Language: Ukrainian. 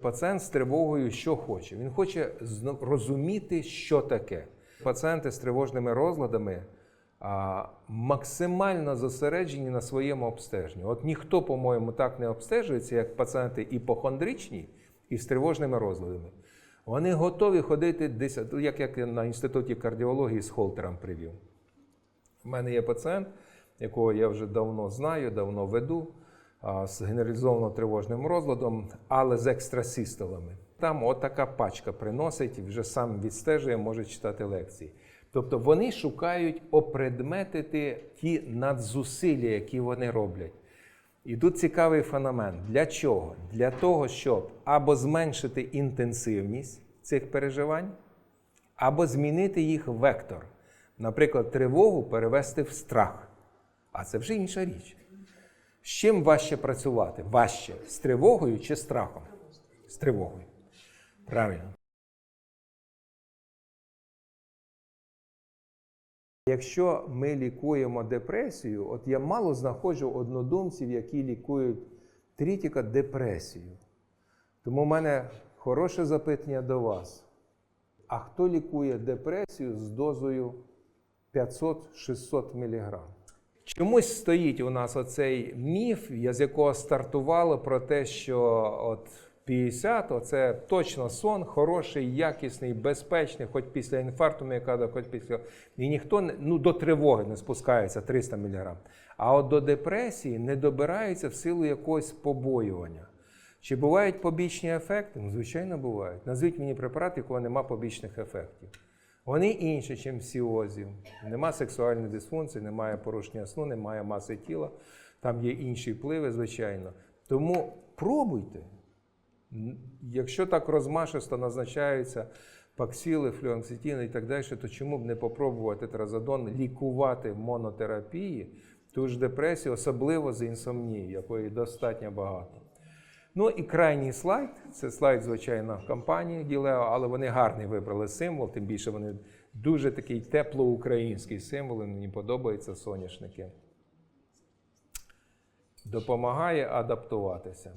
Пацієнт з тривогою що хоче? Він хоче розуміти, що таке. Пацієнти з тривожними розладами а, максимально зосереджені на своєму обстеженні. От ніхто, по-моєму, так не обстежується, як пацієнти іпохондричні і з тривожними розладами. Вони готові ходити десь, як, я на інституті кардіології з холтером привів. У мене є пацієнт, якого я вже давно знаю, давно веду, з генералізовано тривожним розладом, але з екстрасистолами. Там отака пачка приносить, вже сам відстежує, може читати лекції. Тобто вони шукають опредметити ті надзусилля, які вони роблять. І тут цікавий феномен. Для чого? Для того, щоб або зменшити інтенсивність цих переживань, або змінити їх вектор. Наприклад, тривогу перевести в страх. А це вже інша річ. З чим важче працювати? Важче з тривогою чи страхом? З тривогою. Правильно. Якщо ми лікуємо депресію, от я мало знаходжу однодумців, які лікують трітіка депресію. Тому в мене хороше запитання до вас. А хто лікує депресію з дозою 500-600 мг? Чомусь стоїть у нас оцей міф, з якого стартувало про те, що от 50 це точно сон, хороший, якісний, безпечний, хоч після інфаркту міокарда, хоч після. І ніхто ну, до тривоги не спускається 300 мг. А от до депресії не добирається в силу якогось побоювання. Чи бувають побічні ефекти? Ну, звичайно, бувають. Назвіть мені препарат, якого нема побічних ефектів. Вони інші, ніж сіозів. Нема сексуальної дисфункції, немає порушення сну, немає маси тіла. Там є інші впливи, звичайно. Тому пробуйте. Якщо так розмашисто назначаються паксіли, флюоксетіни і так далі, то чому б не попробувати тразодон лікувати в монотерапії ту ж депресію, особливо з інсомнією, якої достатньо багато. Ну і крайній слайд це слайд, звичайно, компанії Ділео, але вони гарний вибрали символ, тим більше вони дуже такий теплоукраїнський символ, і мені подобаються соняшники. Допомагає адаптуватися.